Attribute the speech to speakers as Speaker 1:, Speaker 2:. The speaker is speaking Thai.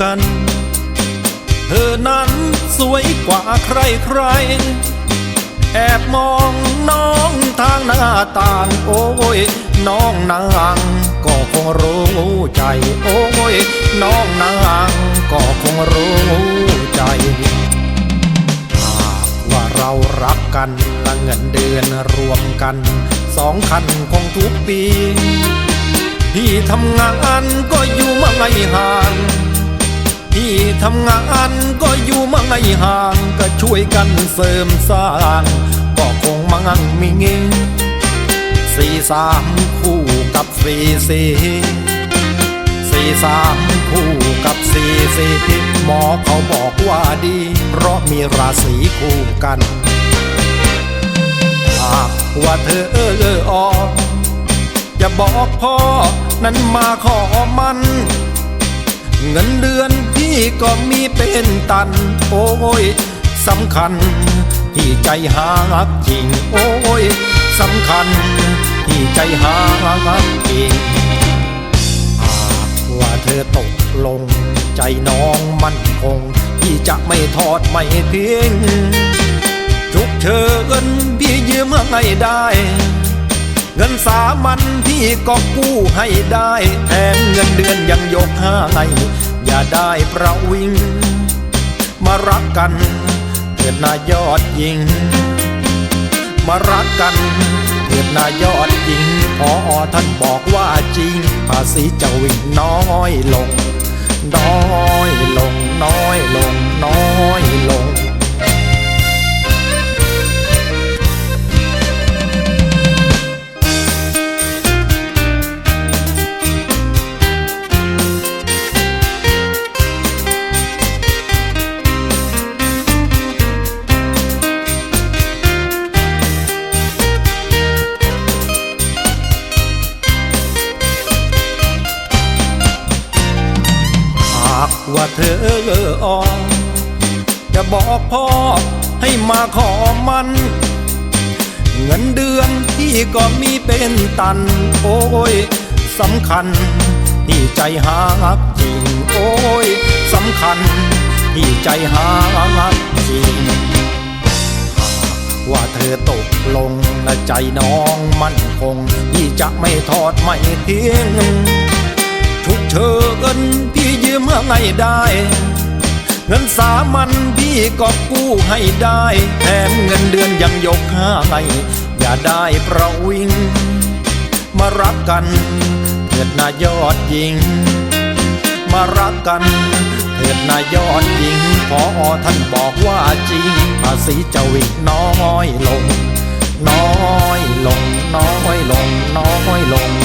Speaker 1: กัน เธอนั้นสวยกว่าใครใคร แอบมองน้องทางหน้าต่าง โอ้ยน้องนางก็คงรู้ใจ โอ้ยน้องนางก็คงรู้ใจหากว่าเรารักกันและเงินเดือนรวมกัน สองคันคงทุกปีพี่ทำงานก็อยู่มาไงห่าง พี่ทำงานก็อยู่มาไงห่างก็ช่วยกันเสริมสร้าง ก็คงมั่งมีเงินสี่สามคู่กับสี่สี่สี่สามคู่กับสี่สี่หมอเขาบอกว่าดี เพราะมีราศีคู่กันหากว่าเธอเออเออออจะบอกพ่อนั้นมาขอมัน เงินเดือนพี่ก็มีเป็นตัน โอ้ยสำคัญ ที่ใจหากจริง โอ้ยสำคัญ ที่ใจหากจริงหากว่าเธอตกลง ใจน้องมั่นคงที่จะไม่ทอดไม่ทิ้งฉุกเฉินพี่ยืมให้ได้ เงินสามัญพี่ก็กู้ให้ได้แถม เงินเดือนยังยกให้อย่าได้ประวิง มารักกันเถิดนายอดยิง มารักกันเถิดนายอดยิงพอท่านบอกว่าจริง ภาษีจะวิ่งน้อยลง น้อยลง น้อยลง น้อยลง ว่าเธอออกจะบอกพ่อให้มาขอมัน เงินเดือนที่ก็มีเป็นตัน โอ้ยสำคัญ ที่ใจหากจริง โอ้ยสำคัญ ที่ใจหากจริง ว่าเธอตกลงและใจน้องมั่นคง ที่จะไม่ทอดไม่ทิ้ง ฉุกเฉินพี่ยืมให้ได้ เงินสามัญพี่ก็กู้ให้ได้แถมเงินเดือนยังยกให้อย่าได้ประวิง มารักกันเถิดนายอดยิง มารักกันเถิดนายอดยิงพอท่านบอกว่าจริง ภาษีจะวิ่งน้อยลง น้อยลง น้อยลง น้อยลงน้อยลงน้อยลงน้อยลง